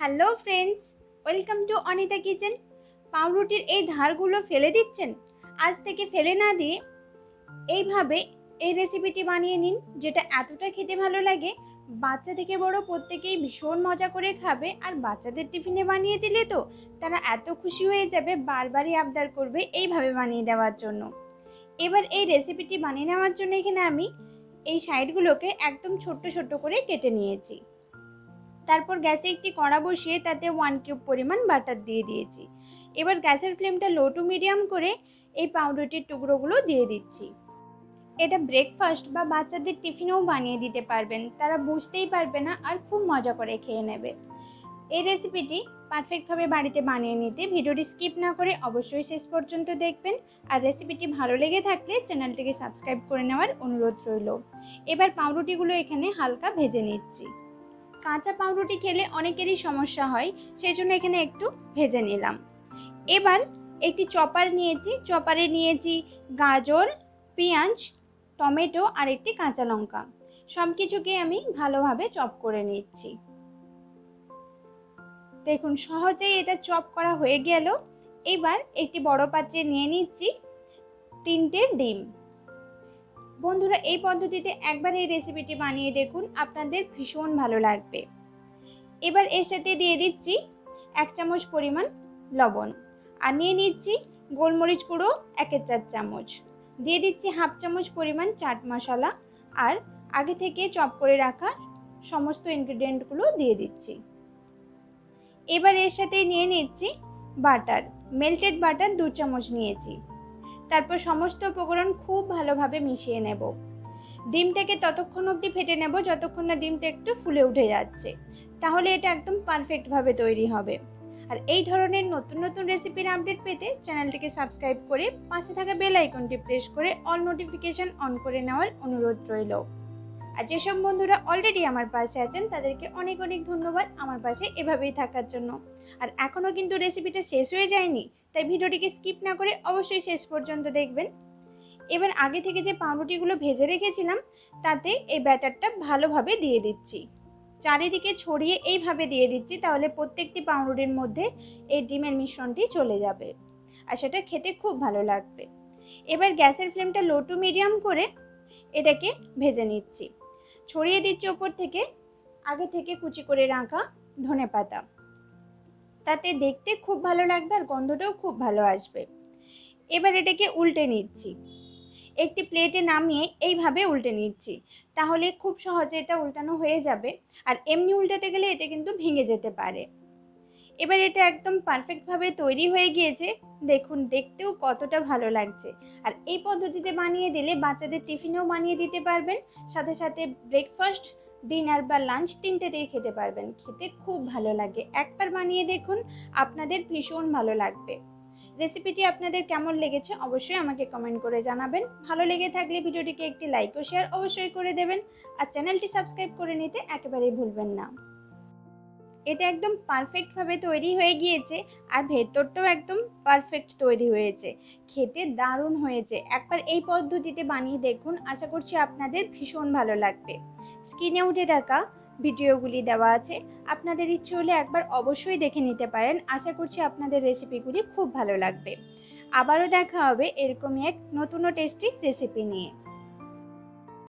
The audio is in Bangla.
Hello friends, welcome to Anita kitchen. পাউরুটির এই ধারগুলো ফেলে দিচ্ছেন? আজ থেকে ফেলে না দিয়ে এইভাবে এই রেসিপিটি বানিয়ে নিন, যেটা এতটা খেতে ভালো লাগে। বাচ্চা থেকে বড় প্রত্যেকেই ভীষণ মজা করে খাবে, আর বাচ্চাদের টিফিনে বানিয়ে দিলে তো তারা এত খুশি হয়ে যাবে, বারবারই আবদার করবে এইভাবে বানিয়ে দেওয়ার জন্য। এবার এই রেসিপিটি বানিয়ে নেওয়ার জন্য এখানে আমি এই সাইডগুলোকে একদম ছোট্ট ছোট্ট করে কেটে নিয়েছি। তারপর গ্যাসে একটি কড়া বসিয়ে তাতে ওয়ান কিউব পরিমাণ বাটার দিয়ে দিয়েছি। এবার গ্যাসের ফ্লেমটা লো টু মিডিয়াম করে এই পাউরুটির টুকরোগুলো দিয়ে দিচ্ছি। এটা ব্রেকফাস্ট বা বাচ্চাদের টিফিনেও বানিয়ে দিতে পারবেন। তারা বুঝতেই পারবে না আর খুব মজা করে খেয়ে নেবে। এই রেসিপিটি পারফেক্টভাবে বাড়িতে বানিয়ে নিতে ভিডিওটি স্কিপ না করে অবশ্যই শেষ পর্যন্ত দেখবেন। আর রেসিপিটি ভালো লেগে থাকলে চ্যানেলটিকে সাবস্ক্রাইব করে নেওয়ার অনুরোধ রইল। এবার পাউরুটিগুলো এখানে হালকা ভেজে নিচ্ছি। কাঁচা পাউরুটি খেলে অনেকেরই সমস্যা হয় সেই জন্য এখানে একটু ভেজে নিলাম। এবার একটি চপার নিয়েছি, চপারে নিয়েছি গাজর, পেঁয়াজ, টমেটো আর একটি কাঁচা লঙ্কা। সব কিছুকে আমি ভালোভাবে চপ করে নিচ্ছি। দেখুন, সহজেই এটা চপ করা হয়ে গেল। এবার একটি বড় পাত্রে নিয়ে নিচ্ছি তিনটে ডিম। বন্ধুরা, এই পদ্ধতিতে একবার এই রেসিপিটি বানিয়ে দেখুন, আপনাদের ভীষণ ভালো লাগবে। এবার এর সাথে দিয়ে দিচ্ছি এক চামচ পরিমাণ লবণ আর নিয়ে নিচ্ছি গোলমরিচ গুঁড়ো একের চার চামচ। দিয়ে দিচ্ছি হাফ চামচ পরিমাণ চাট মশলা আর আগে থেকে চপ করে রাখা সমস্ত ইনগ্রিডিয়েন্টগুলো দিয়ে দিচ্ছি। এবার এর সাথে নিয়ে নিচ্ছি বাটার, মেল্টেড বাটার দু চামচ নিয়েছি। তারপর সমস্ত উপকরণ খুব ভালোভাবে মিশিয়ে নেব। ডিমটাকে ততক্ষণ অবধি ফেটে নেব, যতক্ষণ না ডিমটা একটু ফুলে উঠে যাচ্ছে। তাহলে এটা একদম পারফেক্টভাবে তৈরি হবে। আর এই ধরনের নতুন নতুন রেসিপির আপডেট পেতে চ্যানেলটিকে সাবস্ক্রাইব করে পাশে থাকা বেল আইকনটি প্রেস করে অল নোটিফিকেশন অন করে নেওয়ার অনুরোধ রইল। আর যেসব বন্ধুরা অলরেডি আমার পাশে আছেন, তাদেরকে অনেক অনেক ধন্যবাদ আমার পাশে এভাবেই থাকার জন্য। আর এখনও কিন্তু রেসিপিটা শেষ হয়ে যায়নি তাই ভিডিওটিকে স্কিপ না করে অবশ্যই শেষ পর্যন্ত দেখবেন। এবার আগে থেকে যে পাউরুটিগুলো ভেজে রেখেছিলাম, তাতে এই ব্যাটারটা ভালোভাবে দিয়ে দিচ্ছি। চারিদিকে ছড়িয়ে এইভাবে দিয়ে দিচ্ছি, তাহলে প্রত্যেকটি পাউরুটির মধ্যে এই ডিমের মিশ্রণটি চলে যাবে আর সেটা খেতে খুব ভালো লাগবে। এবার গ্যাসের ফ্লেমটা লো টু মিডিয়াম করে এটাকে ভেজে নিচ্ছি। ছড়িয়ে দিচ্ছি ওপর থেকে, আগে থেকে কুচি করে রাখা ধনে পাতা তাতে দেখতে খুব ভালো লাগবে আর গন্ধটাও খুব ভালো আসবে। এবার এটাকে উল্টে নিচ্ছি। একটি প্লেটে নামিয়ে এইভাবে উল্টে নিচ্ছি। তাহলে খুব সহজে এটা উল্টানো হয়ে যাবে আর এমনি উল্টাতে গেলে এটা কিন্তু ভেঙে যেতে পারে। এবার এটা একদম পারফেক্টভাবে তৈরি হয়ে গিয়েছে। দেখুন, দেখতেও কতটা ভালো লাগছে। আর এই পদ্ধতিতে বানিয়ে দিলে বাচ্চাদের টিফিনেও বানিয়ে দিতে পারবেন। সাথে সাথে ব্রেকফাস্ট ডিনার বা লাঞ্চ তিনটেতেই খেতে পারবেন। খেতে খুব ভালো লাগে। একবার বানিয়ে দেখুন, আপনাদের ভীষণ ভালো লাগবে। রেসিপিটি আপনাদের কেমন লেগেছে অবশ্যই আমাকে কমেন্ট করে জানাবেন। ভালো লেগে থাকলে ভিডিওটিকে একটি লাইক ও শেয়ার অবশ্যই করে দেবেন। আর চ্যানেলটি সাবস্ক্রাইব করে নিতে একেবারেই ভুলবেন না। এটা একদম পারফেক্টভাবে তৈরি হয়ে গিয়েছে আর ভেতরটাও একদম পারফেক্ট তৈরি হয়েছে। খেতে দারুণ হয়েছে। একবার এই পদ্ধতিতে বানিয়ে দেখুন। আশা করছি আপনাদের ভীষণ ভালো লাগবে। স্ক্রিনে উঠে থাকা ভিডিওগুলি দেওয়া আছে। আপনাদের ইচ্ছে হলে একবার অবশ্যই দেখে নিতে পারেন। আশা করছি আপনাদের রেসিপিগুলি খুব ভালো লাগবে। আবারও দেখা হবে এরকমই এক নতুন টেস্টি রেসিপি নিয়ে।